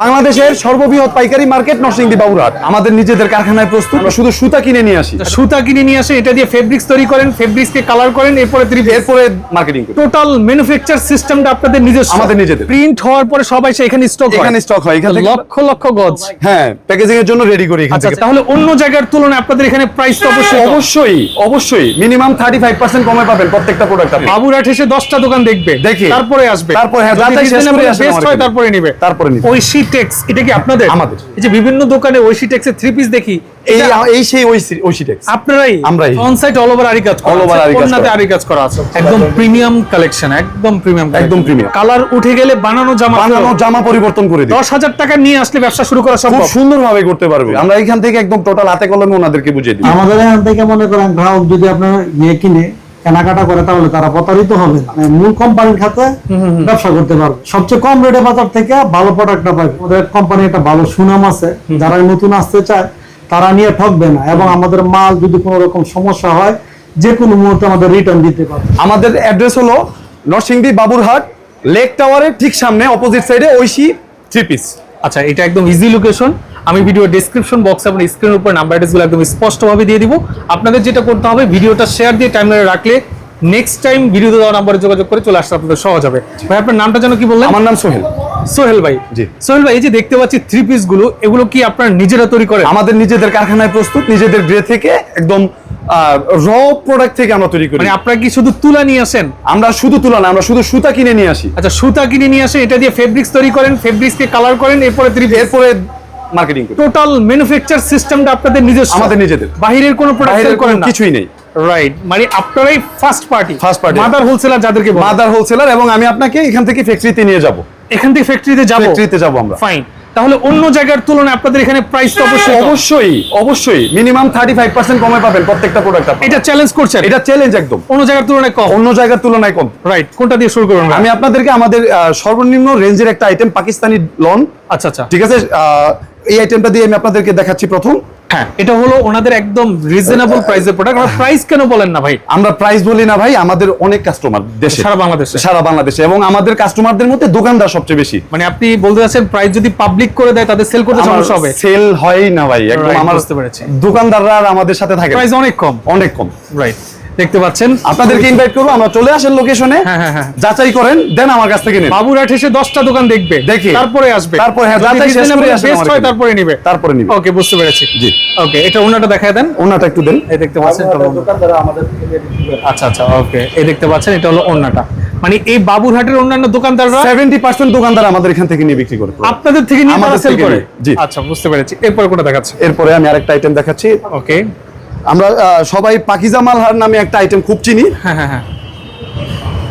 বাংলাদেশের সর্ববৃহৎ পাইকারি মার্কেট নরসিংদী বাবুরহাট। আমাদের নিজেদের কারখানায় প্রস্তুত শুধু সুতা কিনে নিয়ে আসি। সুতা কিনে নিয়ে আসে এটা দিয়ে ফেব্রিক্স তৈরি করেন ফেব্রিক্স কে কালার করেন এরপরে এরপরে মার্কেটিং টোটাল ম্যানুফ্যাকচার সিস্টেমটা আপনাদের নিজস্ব। আমাদের নিজেদের। প্রিন্ট হওয়ার পরে সবাই সে এখানে স্টক এখানে স্টক হয় এখান লক্ষ লক্ষ গজ হ্যাঁ প্যাকেজিং এর জন্য রেডি করি এখান আচ্ছা থেকে। তাহলে অন্য জায়গার তুলনায় আপনাদের এখানে প্রাইস তো অবশ্যই অবশ্যই অবশ্যই। মিনিমাম থার্টি ফাইভ পার্সেন্ট কমে পাবেন প্রত্যেকটা প্রোডাক্ট আপনি। বাবুরহাট এসে দশটা দোকান দেখবে। দেখে। তারপরে আসবে। তারপরে হ্যাঁ, আমার হয় তারপরে নিবে। তারপরে নিবে। ঐশী টেক্স এটা কি আপনাদের? আমাদের। এই যে বিভিন্ন দোকানে ঐশী টেক্স এর থ্রি পিস দেখি এই এই সেই ওই ওই সিটেক্স আপনারাই আমরাই। অন সাইট অল ওভার আরি কাজ করা over আছে, আরি কাজ করা। আরি কাজ করা আছে। একদম প্রিমিয়াম কালেকশন একদম প্রিমিয়াম একদম প্রিমিয়াম কালার উঠে গেলে বানানো জামা বানানো জামা পরিবর্তন করে দিই। দশ হাজার টাকা নিয়ে আসলে ব্যবসা শুরু করা সম্ভব। খুব সুন্দরভাবে করতে পারবে। আমরা এখান থেকে একদম টোটাল হাতে কলমে ওনাদেরকে বুঝিয়ে দিই। আমাদের এখান থেকে মনে করেন গ্রাহক যদি আপনারা নিয়ে কিনে কেনাকাটা করে তাহলে তারা প্রতারিত হবে না। মানে মূল কোম্পানির খাতে ব্যবসা করতে পারবে। সবচেয়ে কম রেটে বাজার থেকে ভালো প্রোডাক্টটা পাবে। ওদের কোম্পানি একটা ভালো সুনাম আছে। যারা নতুন আসতে চায় তারা নিয়ে ঠকবে না। এবং আমাদের মাল যদি কোনো রকম সমস্যা হয় যে কোনো মুহূর্তে আমাদের রিটার্ন দিতে পারবে। আমাদের অ্যাড্রেস হলো নরসিংদী বাবুরহাট লেক টাওয়ারের ঠিক সামনে অপোজিট সাইডে ঐশী থ্রি পিস আচ্ছা এটা একদম ইজি লোকেশন আমি ভিডিও ডেসক্রিপশন বক্সে আপনার স্ক্রিনের উপর নাম্বার অ্যাড্রেসগুলো একদম স্পষ্টভাবে দিয়ে দিব। আপনাদের যেটা করতে হবে ভিডিওটা শেয়ার দিয়ে টাইমলাইনে রাখলে নেক্সট টাইম ভিডিওতে দেওয়া নাম্বারে যোগাযোগ করে চলে আসতে আপনাদের সহজ হবে। ভাই আপনার নামটা যেন কি বললেন? আমার নাম সোহেল। সোহেল ভাই। জি। সোহেল ভাই এই যে দেখতে পাচ্ছি থ্রি পিসগুলো এগুলো কি আপনার নিজেরা তৈরি করেন? আমাদের নিজেদের কারখানায় প্রস্তুত নিজেদের গ্রে থেকে একদম র প্রোডাক্ট থেকে আমরা তৈরি করি। মানে আপনারা কি শুধু তুলা নিয়ে আসেন? আমরা শুধু তুলা না আমরা শুধু সুতা কিনে নিয়ে আসি। আচ্ছা সুতা কিনে নিয়ে আসেন এটা দিয়ে ফেব্রিক্স তৈরি করেন ফেব্রিক্স কে কালার করেন এরপরে এরপরে মার্কেটিং করি টোটাল ম্যানুফ্যাকচার সিস্টেমটা আপনাদের নিজস্ব। আমাদের নিজেদের। বাহিরের কোনো প্রোডাক্ট বাইরের করেন না। কিছুই নেই। রাইট মানে আপনারাই first party first party mother wholesaler যাদেরকে মাদার হোলসেলার এবং আমি আপনাকে এখান থেকে ফ্যাক্টরিতে নিয়ে যাব। এখান থেকে ফ্যাক্টরিতে যাব? ফ্যাক্টরিতে যাব আমরা। ফাইন তাহলে অন্য জায়গার তুলনায় আপনাদের এখানে প্রাইস তো অবশ্যই অবশ্যই অবশ্যই। মিনিমাম থার্টি ফাইভ পার্সেন্ট কমে পাবেন প্রত্যেকটা প্রোডাক্ট আপনি এটা চ্যালেঞ্জ করছেন? এটা চ্যালেঞ্জ একদম। অন্য জায়গার তুলনায় কম? অন্য জায়গার তুলনায় কম। রাইট কোনটা দিয়ে শুরু করবেন আমি আপনাদেরকে আমাদের সর্বনিম্ন রেঞ্জের একটা আইটেম পাকিস্তানি লন আচ্ছা আচ্ছা। ঠিক আছে? এই আইটেমটা দিয়ে আমি আপনাদেরকে দেখাচ্ছি প্রথম। হ্যাঁ এটা হলো ওনাদের একদম রিজনেবল প্রাইসের প্রোডাক্ট আর প্রাইস কেন বলেন না ভাই? আমরা প্রাইস বলি না ভাই আমাদের অনেক কাস্টমার দেশে। সারা বাংলাদেশে। সারা বাংলাদেশে। এবং আমাদের কাস্টমারদের মধ্যে দোকানদার সবচেয়ে বেশি। মানে আপনি বলতে চাচ্ছেন প্রাইস যদি পাবলিক করে দেয় তাদের সেল করতে সমস্যা হবে? সেল হয় না ভাই একদম আমার বুঝতে পেরেছি। দোকানদাররা আমাদের সাথে থাকে। প্রাইস অনেক কম। অনেক কম। রাইট দেখতে পাচ্ছেন। আপনাদেরকে ইনভাইট করব আমরা চলে আসেন লোকেশনে হ্যাঁ, হ্যাঁ, হ্যাঁ। যাচাই করেন দেন আমার কাছ থেকে নিন। বাবুরহাট এসে দশটা দোকান দেখবে। দেখে। তারপরে আসবে। তারপরে হ্যাঁ, যাচাই শেষ করে আসবে best আমার এখানে। তারপরে নিবে। তারপরে নিবে। ওকে বুঝতে পেরেছি। জি। ওকে এটা ওনাটা দেখায় দেন। ওনাটা একটু দেন। এই দেখতে পাচ্ছেন। আচ্ছা আচ্ছা ওকে এই দেখতে পাচ্ছেন এটা হলো ওন্নাটা মানে এই বাবুরহাটের অন্যান্য দোকানদাররা সেভেন্টি পার্সেন্ট দোকানদার আমাদের এখান থেকে নিয়ে বিক্রি করে। আপনাদের থেকে নিয়ে আমাদের সেল করে? জি। আচ্ছা বুঝতে পেরেছি। এরপর কোনটা দেখাচ্ছে এরপরে আমি আরেকটা আইটেম দেখাচ্ছি। ওকে। আমরা সবাই পাকিজা মালহার নামে একটা আইটেম খুব চিনি। হ্যাঁ হ্যাঁ হ্যাঁ।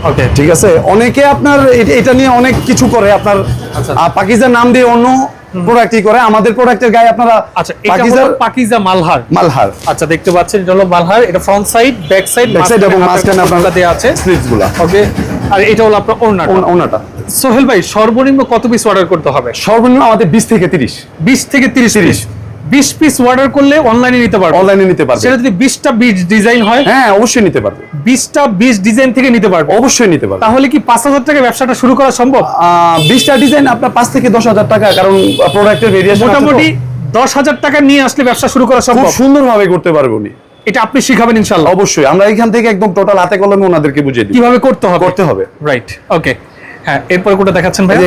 ওকে ঠিক আছে। অনেকে আপনার এটা নিয়ে অনেক কিছু করে আপনার আচ্ছা। আহ, পাকিজার নাম দিয়ে অন্য প্রোডাক্টই করে। আমাদের প্রোডাক্টের গায়ে আপনারা আচ্ছা পাকিজার পাকিজা মালহার। মালহার। আচ্ছা দেখতে পাচ্ছেন এটা হলো মালহার। এটা front side back side Back side এবং মাঝখানে আপনার দেওয়া আছে। স্লিভসগুলো ওকে আর এটা হলো আপনার ওন্নাটা ওন- ওনাটা সোহেল ভাই সর্বনিম্ন কত পিস অর্ডার করতে হবে? সর্বনিম্ন আমাদের বিশ থেকে তিরিশ। 20 থেকে 30 পিস 20 পিস অর্ডার করলে অনলাইনে নিতে পারবে। অনলাইনে নিতে পারবে। সেটা যদি 20টা বিচ ডিজাইন হয় হ্যাঁ অবশ্যই নিতে পারবে। 20টা 20 ডিজাইন থেকে নিতে পারবে। অবশ্যই নিতে পারবে। তাহলে কি 5000 টাকা ব্যবসাটা শুরু করা সম্ভব? বিশটা ডিজাইন আপনার পাঁচ থেকে দশ হাজার টাকা কারণ প্রোডাক্টের ভেরিয়েশন মোটামুটি 10000 টাকা নিয়ে আসলে ব্যবসা শুরু করা খুব সম্ভব। সুন্দরভাবে করতে পারবে উনি। এটা আপনি শিখাবেন ইনশাআল্লাহ। অবশ্যই আমরা এখান থেকে একদম টোটাল হাতে কলমে ওনাদেরকে বুঝিয়ে দিই। কীভাবে করতে হবে? করতে হবে। রাইট ওকে হ্যাঁ এরপর দেখাচ্ছেন ভাই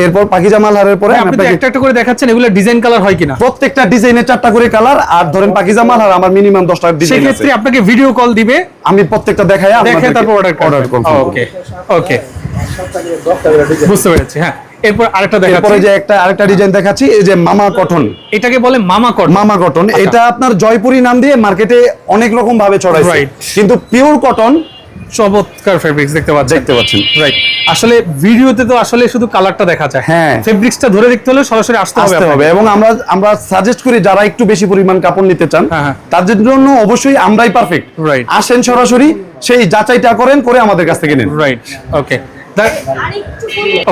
পরে আপনি একটা একটা করে দেখাচ্ছেন এগুলো ডিজাইন কালার হয় কিনা? প্রত্যেকটা চারটা করে কালার আর ধরেন পাকিজা মালহার আমার মিনিমাম দশটা ডিজাইন আছে। সেক্ষেত্রে আপনাকে ভিডিও কল দিবে। আমি প্রত্যেকটা দেখাই দেখে তারপর order order confirm okay okay বুঝতে পেরেছি হ্যাঁ। এরপর আরেকটা এরপরে যে একটা আরেকটা ডিজাইন দেখাচ্ছি এই যে মামা কটন। এটাকে বলে মামা কট মামা কটন এটা আপনার জয়পুরি নাম দিয়ে মার্কেটে অনেক রকম ভাবে ছড়াইছে. কিন্তু পিওর কটন চমৎকার ফেব্রিক্স দেখতে পাচ্ছেন। দেখতে পাচ্ছেন। রাইট আসলে ভিডিওতে তো আসলে শুধু কালারটা দেখা যায়। হ্যাঁ। ফেব্রিক্সটা ধরে দেখতে হলে সরাসরি আসতে হবে আসতে হবে এবং আমরা আমরা সাজেস্ট করি যারা একটু বেশি পরিমাণ কাপড় নিতে চান হ্যাঁ, হ্যাঁ। তাদের জন্য অবশ্যই আমরাই পারফেক্ট রাইট আসেন সরাসরি সেই যাচাইটা করেন করে আমাদের কাছ থেকে নিন। রাইট ওকে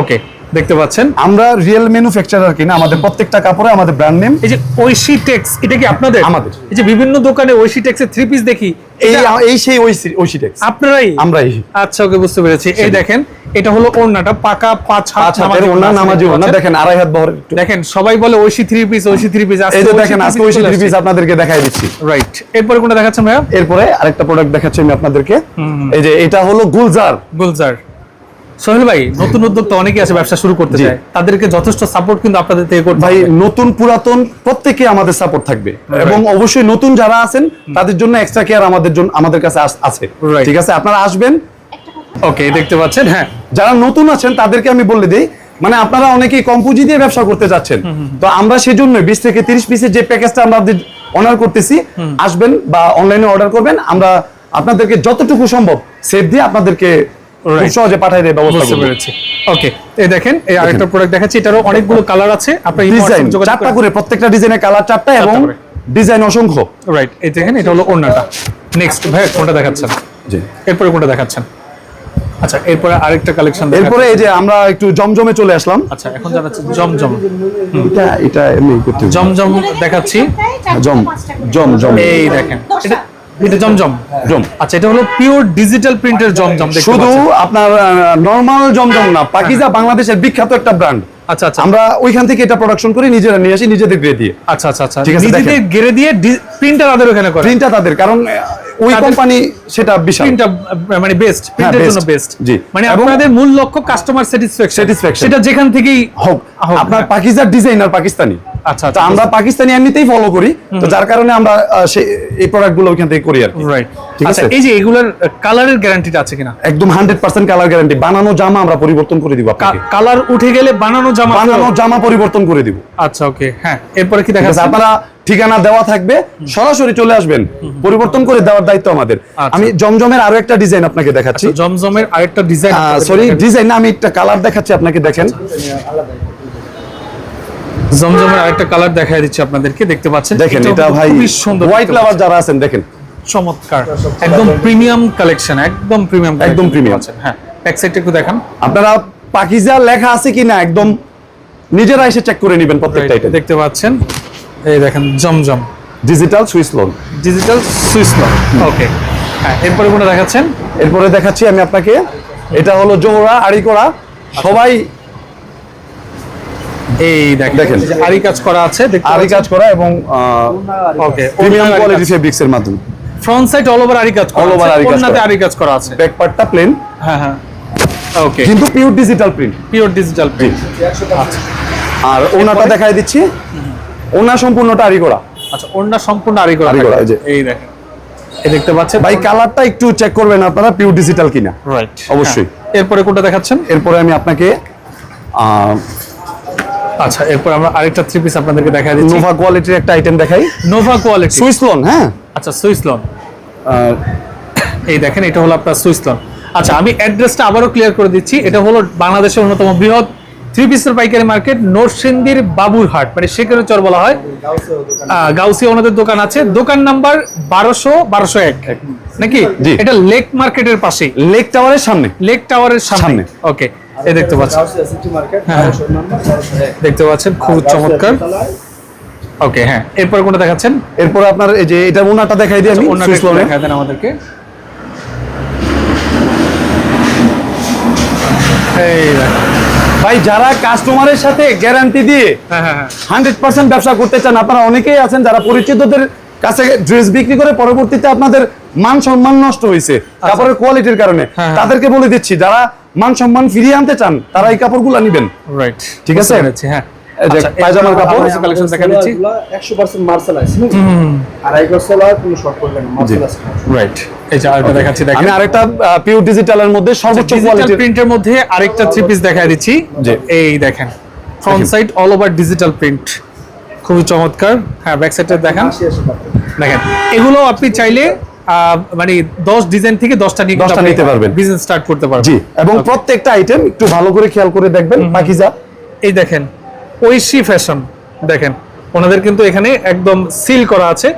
ওকে দেখতে পাচ্ছেন। আমরা রিয়েল ম্যানুফ্যাকচারার কিনা আমাদের প্রত্যেকটা কাপড়ে আমাদের ব্র্যান্ড নেম এই যে ঐশী টেক্স এটা কি আপনাদের? আমাদের। এই যে বিভিন্ন দোকানে ঐশী টেক্সের থ্রি পিস দেখি এই এই সেই ওই সিটেক্স আপনারাই? আমরা এই আচ্ছা ওকে বুঝতে পেরেছি। এই দেখেন এটা হলো ওড়নাটা পাকা পাঁচ হাত পাঁচ হাতের ওনা নামাজি ওনা দেখেন আড়াই হাত বহরের একটু। দেখেন সবাই বলে Oishi three piece Oishi three piece এই যে দেখেন আজকে ওই থ্রি পিস আপনাদেরকে দেখাই দিচ্ছি। রাইট এরপরে কোনটা দেখাচ্ছেন ভাইয়া? এরপরে আরেকটা প্রোডাক্ট দেখাচ্ছি আমি আপনাদেরকে। এই যে এটা হলো গুলজার। গুলজার। সোহেল ভাই নতুন উদ্যোক্তা অনেকে আছে ব্যবসা শুরু করতে। চায়। তাদেরকে যথেষ্ট সাপোর্ট কিন্তু আপনাদের থেকে করতে ভাই নতুন পুরাতন প্রত্যেকে আমাদের সাপোর্ট থাকবে। এবং অবশ্যই নতুন যারা আছেন তাদের জন্য এক্সট্রা কেয়ার আমাদের জন্য আমাদের কাছে আছে। ঠিক আছে? আপনারা আসবেন। ওকে দেখতে পাচ্ছেন হ্যাঁ। যারা নতুন আছেন তাদেরকে আমি বলে দিই মানে আপনারা অনেকেই কম পুঁজি দিয়ে ব্যবসা করতে যাচ্ছেন। তো আমরা সেজন্য বিশ থেকে তিরিশ পিসের যে প্যাকেজটা আমরা অনার করতেছি আসবেন বা অনলাইনে অর্ডার করবেন। আমরা আপনাদেরকে যতটুকু সম্ভব সেভ দিয়ে আপনাদেরকে. সহজে পাঠাই দেয় ব্যবস্থা করব। ওকে এই দেখেন এই আরেকটা প্রোডাক্ট দেখাচ্ছি এটারও অনেকগুলো কালার আছে। আপনার ডিজাইন চারটা করে প্রত্যেকটা ডিজাইনের কালার চারটা এবং ডিজাইন অসংখ্য। রাইট এই দেখেন এটা হলো ওড়নাটা। নেক্সট ভাই কোনটা দেখাচ্ছেন? জি। এরপরে কোনটা দেখাচ্ছেন? আচ্ছা এরপরে আরেকটা কালেকশন এরপরে এই যে আমরা একটু জমজমে চলে আসলাম। আচ্ছা এখন জানাচ্ছি জমজম। এটা এটা এমনি করতে জমজম দেখাচ্ছি। জম জম জম। এই দেখেন এটা এটা জমজম। জম। আচ্ছা এটা হলো পিওর ডিজিটাল প্রিন্টের জমজম শুধু আপনার নরমাল জমজম না পাকিজা বাংলাদেশের বিখ্যাত একটা ব্র্যান্ড আচ্ছা আচ্ছা। আমরা ওইখান থেকে এটা প্রোডাকশন করি নিজেরা নিয়ে আসি নিজেদের গ্রে দিয়ে। আচ্ছা আচ্ছা আচ্ছা। ঠিক আছে, নিজেদের দেখেন। গেড়ে দিয়ে প্রিন্টার আদের ওখানে করে। প্রিন্টটা তাদের কারণ ওই কোম্পানি সেটা বিশাল। প্রিন্টটা মানে বেস্ট প্রিন্টের জন্য বেস্ট জি। মানে আপনাদের মূল লক্ষ্য কাস্টমার স্যাটিসফ্যাকশন Satisfaction। সেটা যেখান থেকেই হোক আপনার হ্যাঁ। পাকিজার ডিজাইনার পাকিস্তানি। আচ্ছা আচ্ছা আমরা পাকিস্তানি এমনিতেই ফলো করি। তো যার কারণে আমরা এই প্রোডাক্টগুলো ওইখান থেকে করি আর রাইট ঠিক আচ্ছা আছে? এই যে এগুলার কালারের গ্যারান্টিটা আছে কিনা? একদম হান্ড্রেড পার্সেন্ট কালার গ্যারান্টি বানানো জামা আমরা পরিবর্তন করে দিব আপনাকে। কালার উঠে গেলে বানানো জামা বানানো জামা পরিবর্তন করে দিব। আচ্ছা ওকে হ্যাঁ। এরপরে কি দেখা আছে আপনারা ঠিকানা দেওয়া থাকবে সরাসরি চলে আসবেন। পরিবর্তন করে দেওয়ার দায়িত্ব আমাদের। আচ্ছা। আমি জমজমের আরও একটা ডিজাইন আপনাকে দেখাচ্ছি। জমজমের আরেকটা ডিজাইন সরি ডিজাইন না আমি একটা কালার দেখাচ্ছি আপনাকে দেখেন। জমজমের আরেকটা কালার দেখাই দিচ্ছি আপনাদেরকে দেখতে পাচ্ছেন? দেখেন এটা ভাই সুন্দর হোয়াইট লাভার যারা আছেন দেখেন। চমৎকার। একদম প্রিমিয়াম কালেকশন একদম প্রিমিয়াম একদম premium। হ্যাঁ ব্যাক সাইডটা একটু দেখান। আপনারা পাকিজা লেখা আছে কিনা একদম নিজেরা এসে চেক করে নেবেন প্রত্যেকটা আইটেম দেখতে পাচ্ছেন। এই দেখেন Zamzam. Digital Swiss lawn digital switch lock okay হ্যাঁ এরপরে কোনটা দেখাচ্ছেন? এরপরে দেখাচ্ছি আমি আপনাকে এটা হলো জোহরা আড়িকোড়া। সবাই এই দেখেন আরি কাজ করা আছে আড়ি কাজ করা এবং ওকে প্রিমিয়াম কোয়ালিটি ফেব্রিক্স এর মাধ্যমে। ফ্রন্ট সাইড অল ওভার আরি কাজ করা over আছে আরি কাজ করা। আরি কাজ করা আছে। ব্যাক পার্টটা প্লেন হ্যাঁ হ্যাঁ। ওকে কিন্তু pure digital print pure digital print আর ওনাটা দেখাই দিচ্ছি। ওনা সম্পূর্ণটা আড়ি করা আচ্ছা ওড়না সম্পূর্ণ আরি করা আরি করা, এই যে। এই দেখেন। এই দেখতে পাচ্ছেন? ভাই কালারটা একটু চেক করবেন আপনারা পিউ ডিজিটাল কিনা। রাইট অবশ্যই। এরপরে কোনটা দেখাচ্ছেন? এরপরে আমি আপনাকে আচ্ছা এরপর আমরা আরেকটা থ্রি পিস আপনাদেরকে দেখা দিচ্ছি। নোভা কোয়ালিটির একটা আইটেম দেখাই। নোভা কোয়ালিটি সুইস লোন হ্যাঁ। আচ্ছা সুইস লন এই দেখেন এটা হলো আপনার সুইস লন আচ্ছা আমি অ্যাড্রেসটা আবারও ক্লিয়ার করে দিচ্ছি। এটা হলো বাংলাদেশের অন্যতম বৃহৎ থ্রি পিসের পাইকারি মার্কেট নরসিংদীর বাবুরহাট মানে সেখানে চর বলা হয়। আহ, গাউসিয়া ওনাদের দোকান আছে। দোকান নাম্বার বারোশো বারোশো এক। নাকি? এটা লেক মার্কেটের পাশেই। লেক টাওয়ারের সামনে। লেক টাওয়ারের সামনে। ওকে এই দেখতে পাচ্ছেন। হ্যাঁ। দেখতে পাচ্ছেন খুব চমৎকার। ওকে হ্যাঁ। এরপর কোনটা দেখাচ্ছেন? এরপরে আপনার এই যে এটা ওনাটা দেখাই দিই আমি দেখায় দেন আমাদেরকে। এই। ভাই যারা কাস্টমারের সাথে গ্যারান্টি দিয়ে হ্যাঁ হ্যাঁ হ্যাঁ হান্ড্রেড পার্সেন্ট ব্যবসা করতে চান আপনারা অনেকেই আছেন যারা পরিচিতদের কাছে ড্রেস বিক্রি করে পরবর্তীতে আপনাদের মান সম্মান নষ্ট হয়েছে কাপড়ের কোয়ালিটির কারণে আচ্ছা। হ্যাঁ। তাদেরকে বলে দিচ্ছি যারা মান সম্মান ফিরিয়ে আনতে চান তারা এই কাপড়গুলো নেবেন রাইট ঠিক আছে? হ্যাঁ আচ্ছা, পায়জামার কাপড়। কালেকশন দেখা দিচ্ছি। একশো পার্সেন্ট মার্শালাইজ আড়াই বছর আর কোনো শর্ট রাইট এই যে আরেকটা দেখাচ্ছি দেখেন। আমি আরেকটা পিওর ডিজিটালের মধ্যে সর্বোচ্চ কোয়ালিটির প্রিন্টের মধ্যে আরেকটা থ্রি পিস দেখা দিচ্ছি। এই দেখেন front side all over digital print খুবই চমৎকার। হ্যাঁ ব্যাক সাইডটা দেখান। এগুলো আপনি চাইলে আহ, মানে দশ ডিজাইন থেকে দশটা নিয়ে 10টা নিতে পারবেন। বিজনেস স্টার্ট করতে পারবেন। জি এবং প্রত্যেকটা আইটেম একটু ভালো করে খেয়াল করে দেখবেন বাকি যা এই দেখেন ঐশী ফ্যাশন দেখেন ওনাদের কিন্তু এখানে একদম সিল করা আছে।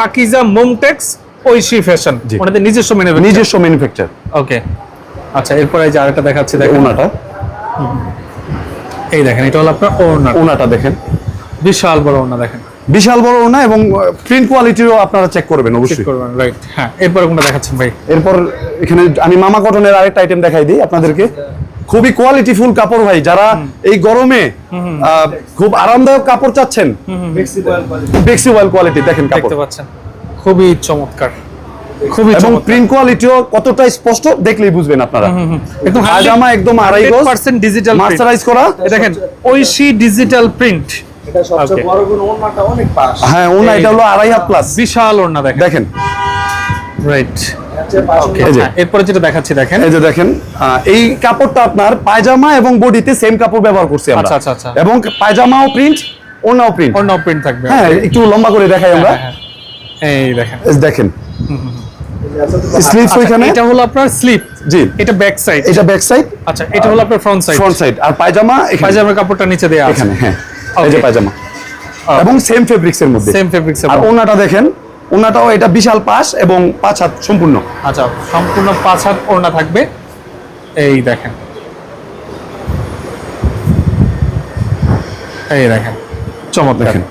পাকিজা মোমটেক্স ঐশী ফ্যাশন ওনাদের নিজস্ব মেনে নিজস্ব ম্যানুফ্যাকচার ওকে আচ্ছা এরপরে এই যে আরেকটা দেখাচ্ছি দেখেন। ওনাটা। এই দেখেন এটা হলো আপনার ওড়না। ওনাটা দেখেন। বিশাল বড় ওনা দেখেন। বিশাল বড় ওনা এবং প্রিন্ট কোয়ালিটিও আপনারা চেক করবেন অবশ্যই। চেক করবেন রাইট হ্যাঁ এরপর কোনটা দেখাচ্ছেন ভাই? এরপর এখানে আমি মামা কটনের আরেকটা আইটেম দেখাই দিই আপনাদেরকে। খুবই কোয়ালিটিফুল কাপড় ভাই যারা এই গরমে আহ, খুব আরামদায়ক কাপড় চাচ্ছেন? বেক্সি ওয়েল কোয়ালিটি দেখেন কাপড়। দেখতে পাচ্ছেন। খুবই চমৎকার। খুবই এবং প্রিন্ট কোয়ালিটিও কতটা স্পষ্ট দেখলেই বুঝবেন আপনারা। একদম পায়জামা একদম আড়াই গজ পার্সেন্ট ডিজিটাল মার্সারাইজ করা। দেখেন ঐশী ডিজিটাল প্রিন্ট এটা সবচেয়ে বড় গুণ ওন্নাটা অনেক পাশ। হ্যাঁ ওনা এটা হলো আড়াই হাত প্লাস বিশাল ওড়না দেখেন। দেখেন। রাইট এরপরে যেটা দেখাচ্ছি দেখেন। এই যে দেখেন এই কাপড়টা আপনার পায়জামা এবং বডিতে সেম কাপড় ব্যবহার করছি আমরা। আচ্ছা, আচ্ছা, আচ্ছা। এবং পায়জামাও প্রিন্ট ওনাও প্রিন্ট প্রিন্ট থাকবে হ্যাঁ একটু লম্বা করে দেখাই আমরা। হ্যাঁ, হ্যাঁ। এই দেখেন। দেখেন। আচ্ছা, ওইখানে? এটা হলো আপনার স্লিপ জি। এটা ব্যাক সাইড এটা ব্যাক সাইড আচ্ছা এটা হলো আপনার ফ্রন্ট সাইড ফ্রন্ট সাইড আর পায়জামা এখানে। পায়জামার কাপড়টা নিচে দেয়া আছে। এখানে হ্যাঁ। এই যে পায়জামা। এবং সেম ফেব্রিক্স এর মধ্যে। সেম ফেব্রিক্স আর ওনাটা দেখেন ওনাটাও এটা বিশাল পাশ এবং পাঁচ হাত সম্পূর্ণ। আচ্ছা সম্পূর্ণ পাঁচ হাত ওড়না থাকবে। এই দেখেন। এই দেখেন। চমৎকার। দেখেন।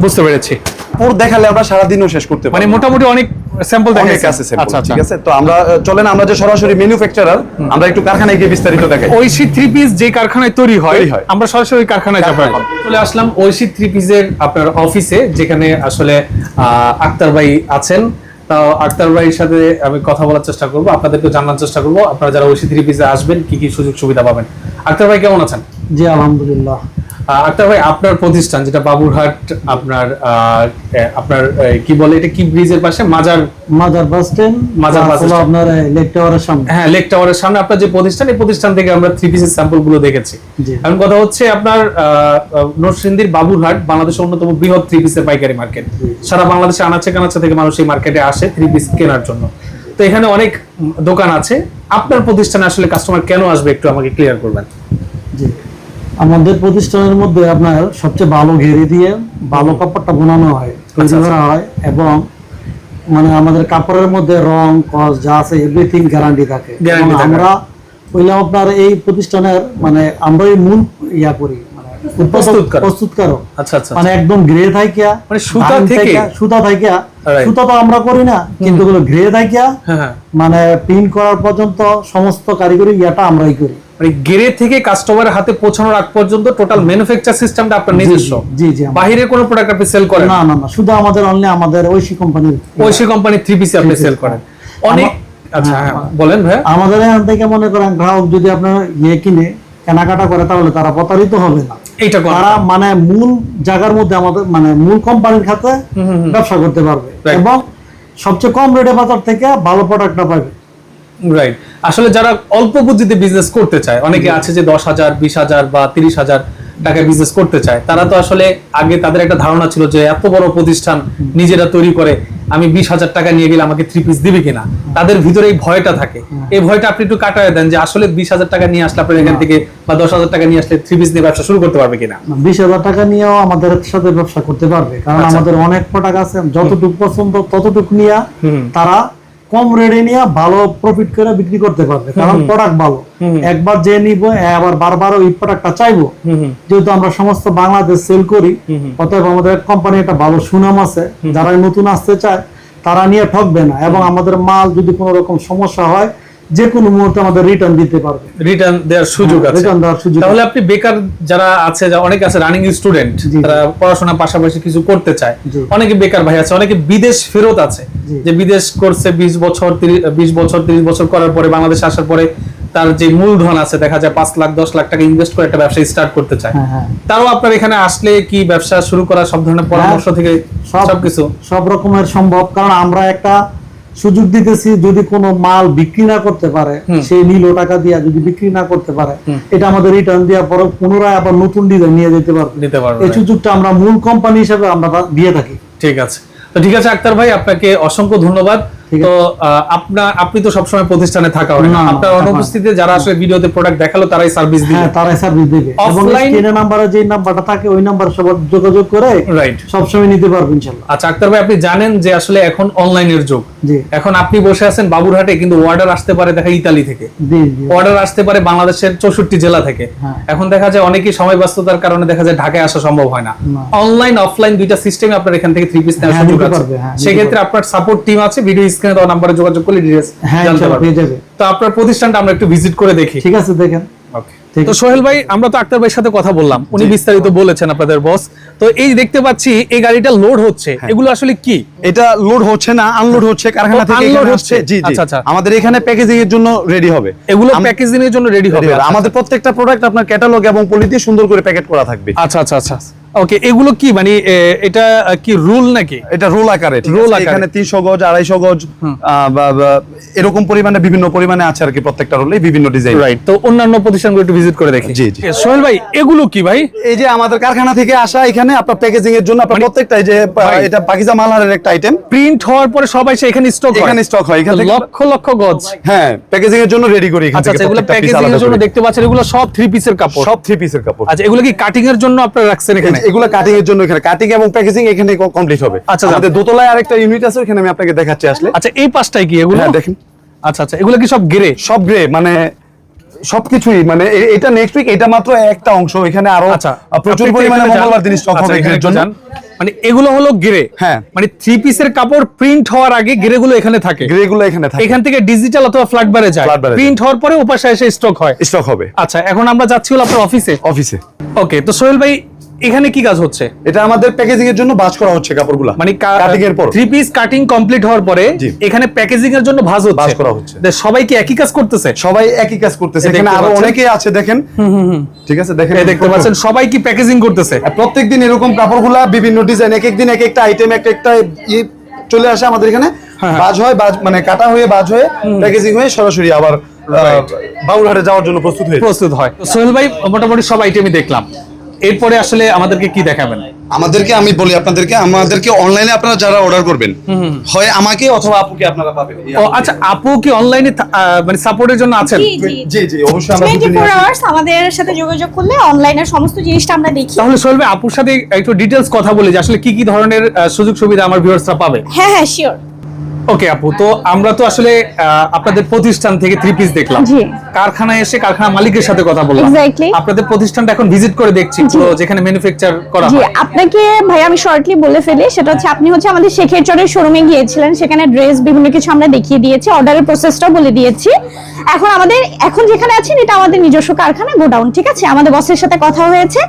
বুঝতে পেরেছি। কাপড় দেখালে আমরা সারাদিনও শেষ করতে মানে মোটামুটি অনেক স্যাম্পল অনেক দেখাইছেন আছে sample, আচ্ছা আচ্ছা। ঠিক আছে? তো আমরা চলেন আমরা যে সরাসরি ম্যানুফ্যাকচারার আমরা একটু কারখানায় গিয়ে বিস্তারিত দেখাই। ঐশী থ্রি পিস যে কারখানায় তৈরি হয় আমরা সরাসরি কারখানায় যাব এখন। চলে আসলাম ঐশী থ্রি পিসের আপনার অফিসে যেখানে আসলে আহ, আক্তার ভাই আছেন। তাও আক্তার ভাইয়ের সাথে আমি কথা বলার চেষ্টা করব আপনাদেরকে জানার চেষ্টা করব। আপনারা যারা ঐশী থ্রি পিসে আসবেন কি কি সুযোগ সুবিধা পাবেন? আক্তার ভাই কেমন আছেন? জি আলহামদুলিল্লাহ। আক্তার ভাই আপনার প্রতিষ্ঠান যেটা বাবুরহাট আপনার আপনার কি বলে এটা কি ব্রিজের পাশে? মাজার মাজার বাস স্ট্যান্ড। মাজার বাস। আপনার লেক টাওয়ারের সামনে। হ্যাঁ লেক টাওয়ারের সামনে আপনার যে প্রতিষ্ঠান এই প্রতিষ্ঠান থেকে আমরা থ্রি পিসের স্যাম্পলগুলো দেখেছি। এখন কথা হচ্ছে আপনার নরসিংদীর বাবুরহাট বাংলাদেশের অন্যতম বৃহৎ থ্রি পিসের পাইকারি মার্কেট সারা বাংলাদেশে আনাচে কানাচে থেকে মানুষ এই মার্কেটে আসে থ্রি পিস কেনার জন্য। তো এখানে অনেক দোকান আছে। আপনার প্রতিষ্ঠানে আসলে কাস্টমার কেন আসবে একটু আমাকে ক্লিয়ার করবেন? আমাদের প্রতিষ্ঠানের মধ্যে আপনার সবচেয়ে ভালো ঘেরি দিয়ে ভালো কাপড়টা বোনানো হয় তৈরি আচ্ছা, করা হয় এবং মানে আমাদের কাপড়ের মধ্যে রং কস যা আছে এভরিথিং গ্যারান্টি থাকে। আমরা হইলাম আপনার এই প্রতিষ্ঠানের মানে আমরাই মূল ইয়া করি মানে প্রস্তুতকারক। আচ্ছা আচ্ছা মানে একদম গ্রে থাইকিয়া মানে সুতা থেকে? সুতা থাইকিয়া সুতা তো আমরা করি না কিন্তু গ্রে থাইকিয়া হ্যাঁ হ্যাঁ। মানে প্রিন্ট করার পর্যন্ত সমস্ত কারিগরি ইয়াটা আমরাই করি। মানে গেরে থেকে কাস্টমারের হাতে পৌঁছানোর আগ পর্যন্ত টোটাল ম্যানুফ্যাকচার সিস্টেমটা আপনার নিজস্ব। জি জি বাহিরের কোনো প্রোডাক্ট আপনি সেল করেন না না। না শুধু আমাদের অনলি আমাদের ঐশী কোম্পানির ঐশী কোম্পানি থ্রি পিসি আপনি সেল করেন। অনেক আচ্ছা হ্যাঁ, হ্যাঁ। বলেন ভাই আমাদের এখান থেকে মনে করেন গ্রাহক যদি আপনার ইয়ে কিনে কেনাকাটা করে তাহলে তারা প্রতারিত হবে না। এইটা তারা মানে মূল জায়গার মধ্যে আমাদের মানে মূল কোম্পানির খাতে ব্যবসা করতে পারবে। এবং সবচেয়ে কম রেটে বাজার থেকে ভালো প্রোডাক্টটা পাবে। রাইট আসলে যারা অল্প পুঁজিতে বিজনেস করতে চায় অনেকে আছে যে দশ হাজার বিশ হাজার বা তিরিশ হাজার টাকা বিজনেস করতে চায় তারা তো আসলে আগে তাদের একটা ধারণা ছিল যে এত বড় প্রতিষ্ঠান নিজেরা তৈরি করে আমি বিশ হাজার টাকা নিয়ে গেলে আমাকে থ্রি পিস দিবে কিনা? তাদের ভিতরে এই ভয়টা থাকে। এই ভয়টা আপনি একটু কাটায় দেন যে আসলে বিশ হাজার টাকা নিয়ে আসলে আপনার এখান থেকে বা দশ হাজার টাকা নিয়ে আসলে থ্রি পিস নিয়ে ব্যবসা শুরু করতে পারবে কিনা? বিশ হাজার টাকা নিয়েও আমাদের সাথে ব্যবসা করতে পারবে কারণ আচ্ছা। আমাদের অনেক প্রোডাক্ট আছে যতটুকু পছন্দ ততটুকু নিয়ে। তারা কম রেটে নিয়ে ভালো প্রফিট করে বিক্রি করতে পারবে। কারণ প্রোডাক্ট ভালো। একবার যে নিব আবার বারবার ওই প্রোডাক্টটা চাইব। যেহেতু আমরা সমস্ত বাংলাদেশ সেল করি অতএব আমাদের কোম্পানি একটা ভালো সুনাম আছে। যারা নতুন আসতে চায় তারা নিয়ে ঠকবে না। এবং আমাদের মাল যদি কোনো রকম সমস্যা হয় যে কোনো মুহূর্তে আমাদের রিটার্ন দিতে পারবে। রিটার্ন দেওয়ার সুযোগ হ্যাঁ, আছে। return দেওয়ার সুযোগ তাহলে আপনি বেকার যারা আছে যা অনেক আছে রানিং স্টুডেন্ট তারা পড়াশোনার পাশাপাশি কিছু করতে চায়। অনেকে বেকার ভাই আছে অনেকে বিদেশ ফেরত আছে। যে বিদেশ করছে বিশ বছর বিশ বছর তিরিশ বছর করার পরে বাংলাদেশে আসার পরে তার যে মূলধন আছে দেখা যায় পাঁচ লাখ দশ লাখ টাকা ইনভেস্ট করে একটা ব্যবসা স্টার্ট করতে চায়। হ্যাঁ হ্যাঁ। তারও আপনার এখানে আসলে কি ব্যবসা শুরু করার সব ধরনের পরামর্শ থেকে সব সবকিছু? সব রকমের সম্ভব। কারণ আমরা একটা সুযোগ দিতেছি যদি কোনো মাল বিক্রি না করতে পারে সেই নীল টাকা দিয়ে যদি বিক্রি না করতে পারে এটা আমাদের রিটার্ন দেওয়ার পরে পুনরায় আবার নতুন ডিজাইন নিয়ে যেতে পারবে। নিতে পারবে এই সুযোগটা আমরা মূল কোম্পানি হিসেবে আমরা দিয়ে থাকি। ঠিক আছে। তো ঠিক আছে আক্তার ভাই আপনাকে অসংখ্য ধন্যবাদ। তো আপনার আপনি তো সবসময় প্রতিষ্ঠানে থাকা হয় না। আপনার অনুপস্থিতিতে যারা আসলে ভিডিওতে প্রোডাক্ট দেখাল তারাই সার্ভিস দিবে। হ্যাঁ তারাই সার্ভিস দেবে। Offline- স্ক্রিনে নাম্বারে যে নাম্বারটা থাকে ওই নাম্বার সবার যোগাযোগ করে রাইট সবসময় নিতে পারবেন ইনশাল্লাহ। আচ্ছা আক্তার ভাই আপনি জানেন যে আসলে এখন অনলাইনের যুগ। জি। এখন আপনি বসে আছেন বাবুরহাটে কিন্তু অর্ডার আসতে পারে দেখা ইতালি থেকে। জি জি। অর্ডার আসতে পারে বাংলাদেশের চৌষট্টি জেলা থেকে। হ্যাঁ। এখন দেখা যায় অনেকেই সময় ব্যস্ততার কারণে দেখা যায় ঢাকায় আসা সম্ভব হয় না। অনলাইন অফলাইন দুইটা সিস্টেমে আপনার এখান থেকে থ্রি পিস নেওয়ার হ্যাঁ, সুযোগ আছে। হ্যাঁ, সেক্ষেত্রে আপনার সাপোর্ট টিম আছে ভিডিও স্ক্রিনে দেওয়া নাম্বারে যোগাযোগ করলে ডিটেলস হ্যাঁ পেয়ে যাবে। তো আপনার প্রতিষ্ঠানটা আমরা একটু ভিজিট করে দেখি। ঠিক আছে দেখেন। তো সোহেল ভাই আমরা তো আক্তার ভাইয়ের সাথে কথা বললাম। উনি বিস্তারিত বলেছেন আপনাদের বস তো এই দেখতে পাচ্ছি এই গাড়িটা লোড হচ্ছে। হ্যাঁ। এগুলো আসলে কি? এটা লোড হচ্ছে না আনলোড হচ্ছে কারখানা থেকে এখানে হচ্ছে। জি জি। আচ্ছা, আচ্ছা। আমাদের এখানে প্যাকেজিং এর জন্য রেডি হবে। এগুলো প্যাকেজিং এর জন্য রেডি হবে। হবে। আমাদের প্রত্যেকটা প্রোডাক্ট আপনার ক্যাটালগ এবং পলিতে সুন্দর করে প্যাকেট করা থাকবে। আচ্ছা আচ্ছা আচ্ছা। ওকে এগুলো কি মানে এটা কি রুল নাকি? এটা রোল আকারে? আকারে। এখানে তিনশো গজ আড়াইশো গজ এরকম পরিমাণে বিভিন্ন পরিমাণে আছে আর কি প্রত্যেকটা রোলে বিভিন্ন ডিজাইন রাইট তো অন্যান্য প্রতিষ্ঠানগুলো একটু ভিজিট করে দেখি। জি, জি। সোহেল ভাই এগুলো কি ভাই? এই যে আমাদের কারখানা থেকে আসা এখানে আপনার প্যাকেজিং এর জন্য আপনার প্রত্যেকটা যে মানে। এটা পাকিজা মালহারের একটা আইটেম প্রিন্ট হওয়ার পরে সবাই সে এখানে স্টক হয়? এখানে স্টক হয় এখান লক্ষ লক্ষ গজ। হ্যাঁ প্যাকেজিং এর জন্য রেডি করি এখান আচ্ছা থেকে আচ্ছা এগুলো প্যাকেজিং এর জন্য দেখতে পাচ্ছেন এগুলো সব থ্রি পিসের কাপড়। সব থ্রি পিসের কাপড়। আচ্ছা এগুলো কি কাটিং এর জন্য আপনারা রাখছেন এখানে? এগুলো কাটিং এর জন্য এখানে। কাটিং এবং প্যাকেজিং এখানে কমপ্লিট হবে। আচ্ছা, আমাদের দোতলায় আরেকটা ইউনিট আছে ওখানে আমি আপনাকে দেখাচ্ছি আসলে। আচ্ছা এই পাশটাই কি এগুলো? হ্যাঁ দেখেন। আচ্ছা আচ্ছা এগুলো কি সব গ্রে সব গ্রে মানে সবকিছুই মানে এটা নেক্সট উইক এটা মাত্র একটা অংশ। এখানে আরও আচ্ছা প্রচুর পরিমাণে মঙ্গলবার দিন স্টক আচ্ছা, হবে এর জন্য। মানে এগুলো হলো গ্রে হ্যাঁ। মানে থ্রি পিসের কাপড় প্রিন্ট হওয়ার আগে গ্রে গুলো এখানে থাকে। গ্রে গুলো এখানে থাকে। এখান থেকে ডিজিটাল অথবা ফ্ল্যাট বারে যায়। প্রিন্ট হওয়ার পরে ওপাশে এসে স্টক হয়। স্টক হবে। আচ্ছা এখন আমরা যাচ্ছি হলো আপনার অফিসে অফিসে ওকে তো সোহেল ভাই এখানে কি কাজ হচ্ছে? এটা আমাদের প্যাকেজিং এর জন্য বাস করা হচ্ছে কাপড়গুলা। মানে কাটিং এর পর। থ্রি পিস কাটিং কমপ্লিট হওয়ার পরে এখানে প্যাকেজিং এর জন্য ভাঁজ হচ্ছে। ভাঁজ করা হচ্ছে। সবাই কি একই কাজ করতেছে? সবাই একই কাজ করতেছে। এখানে আরও? অনেকেই আছে দেখেন। ঠিক আছে দেখেন। দেখতে পাচ্ছেন সবাই কি প্যাকেজিং করতেছে? প্রত্যেক দিন এরকম কাপড়গুলা বিভিন্ন ডিজাইন এক একদিন এক একটা আইটেম এক একটা চলে আসে আমাদের এখানে। হ্যাঁ, বাজ হয় বাজ মানে কাটা হয়ে বাজ হয়ে প্যাকেজিং হয়ে সরাসরি আবার বাউরহাটে যাওয়ার জন্য প্রস্তুত হয়ে প্রস্তুত হয়। সোহেল ভাই মোটামুটি সব আইটেমই দেখলাম। এরপরে আসলে আমাদেরকে কি দেখাবেন? আমাদেরকে আমি বলি আপনাদেরকে আমাদেরকে অনলাইনে আপনারা যারা অর্ডার করবেন হয় আমাকে অথবা আপুকে আপনারা পাবেন ও আচ্ছা আপু কি অনলাইনে মানে সাপোর্টের জন্য আছেন? জি জি। অবশ্যই আমরা টোয়েন্টি দুজনেই ফোর আছি। আওয়ার্স আমাদের সাথে যোগাযোগ করলে অনলাইনে সমস্ত জিনিসটা আমরা দেখি। তাহলে সোহেল আপুর সাথে একটু ডিটেলস কথা বলি যে আসলে কি কি ধরনের সুযোগ সুবিধা আমার ভিউয়ার্সরা পাবে? হ্যাঁ হ্যাঁ শিওর ওকে আপু তো আমরা তো আসলে আপনাদের প্রতিষ্ঠান থেকে থ্রি পিস দেখলাম। কারখানায় এসে কারখানা মালিকের সাথে কথা বললাম। আপনাদের প্রতিষ্ঠানটা এখন ভিজিট করে দেখছি। পুরো যেখানে ম্যানুফ্যাকচার করা হয়। আপনাকে ভাই আমি শর্টলি বলে ফেলি সেটা হচ্ছে আপনি হচ্ছে আমাদের শেখের চরের শোরুমে গিয়েছিলেন সেখানে ড্রেস বিভিন্ন কিছু আমরা দেখিয়ে দিয়েছি অর্ডারের প্রসেসটাও বলে দিয়েছি। এখন আমাদের এখন যেখানে আছেন এটা আমাদের নিজস্ব কারখানা গোডাউন ঠিক আছে? আমাদের বসের সাথে কথা হয়েছে।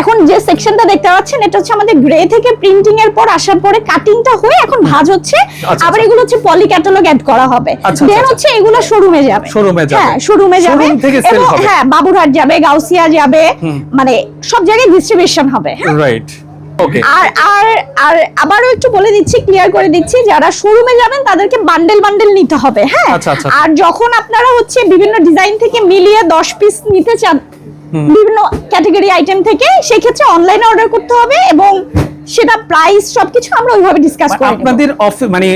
এখন যে সেকশনটা দেখতে পাচ্ছেন এটা হচ্ছে আমাদের গ্রে থেকে প্রিন্টিং এর পর আসার পরে কাটিংটা হয়ে এখন ভাঁজ হচ্ছে। আচ্ছা, আবার এগুলো হচ্ছে পলি ক্যাটালগ অ্যাড করা হবে। আচ্ছা, দেন আচ্ছা। হচ্ছে এগুলো শোরুমে যাবে। এ যাবে। হ্যাঁ শোরুমে যাবে। এবং হ্যাঁ বাবুরহাট যাবে গাউসিয়া যাবে মানে সব জায়গায় ডিস্ট্রিবিউশন হবে হ্যাঁ। রাইট আর আর আর আবারও একটু বলে দিচ্ছি ক্লিয়ার করে দিচ্ছি যারা শোরুমে যাবেন তাদেরকে বান্ডেল বান্ডেল নিতে হবে হ্যাঁ। আচ্ছা, আচ্ছা। আর যখন আপনারা হচ্ছে বিভিন্ন ডিজাইন থেকে মিলিয়ে 10 পিস নিতে চান বিভিন্ন ক্যাটাগরি আইটেম থেকে সেই ক্ষেত্রে অনলাইনে অর্ডার করতে হবে এবং সেটা প্রাইস সবকিছু আমরা ওইভাবে ডিসকাস করে নেব। আপনাদের অফিস মানে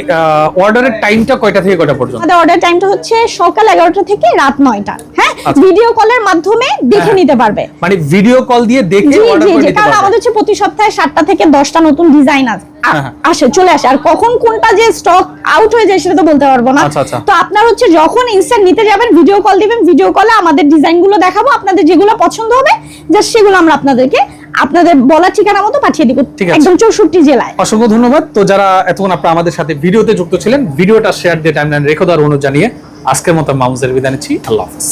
অর্ডারের টাইমটা কয়টা থেকে কয়টা পর্যন্ত আমাদের অর্ডার টাইমটা হচ্ছে সকাল এগারোটা থেকে রাত নয়টা হ্যাঁ আচ্ছা। ভিডিও কলের মাধ্যমে দেখে হ্যাঁ। নিতে পারবে মানে ভিডিও কল দিয়ে দেখে অর্ডার করে নিতে পারবে আমাদের হচ্ছে প্রতি সপ্তাহে সাতটা থেকে দশটা নতুন ডিজাইন আছে হ্যাঁ, হ্যাঁ। আসে চলে আসে আর কখন কোনটা যে স্টক আউট হয়ে যায় সেটা তো বলতে পারব না আচ্ছা, আচ্ছা। তো আপনার হচ্ছে যখন ইনস্ট্যান্ট নিতে যাবেন ভিডিও কল দিবেন ভিডিও কলে আমাদের ডিজাইনগুলো দেখাবো আপনাদের যেগুলো পছন্দ হবে জাস্ট সেগুলো আমরা আপনাদেরকে আপনাদের বলা ঠিকানা মতো পাঠিয়ে দিব ঠিক আছে। একদম চৌষট্টি জেলায়। অসংখ্য ধন্যবাদ। তো যারা এতক্ষণ আপনারা আমাদের সাথে ভিডিওতে যুক্ত ছিলেন ভিডিওটা শেয়ার দিয়ে টাইমলাইন রেখে দেওয়ার অনুরোধ জানিয়ে আজকের মতো মাউজের বিদায় নিচ্ছি। আল্লাহ হাফিজ।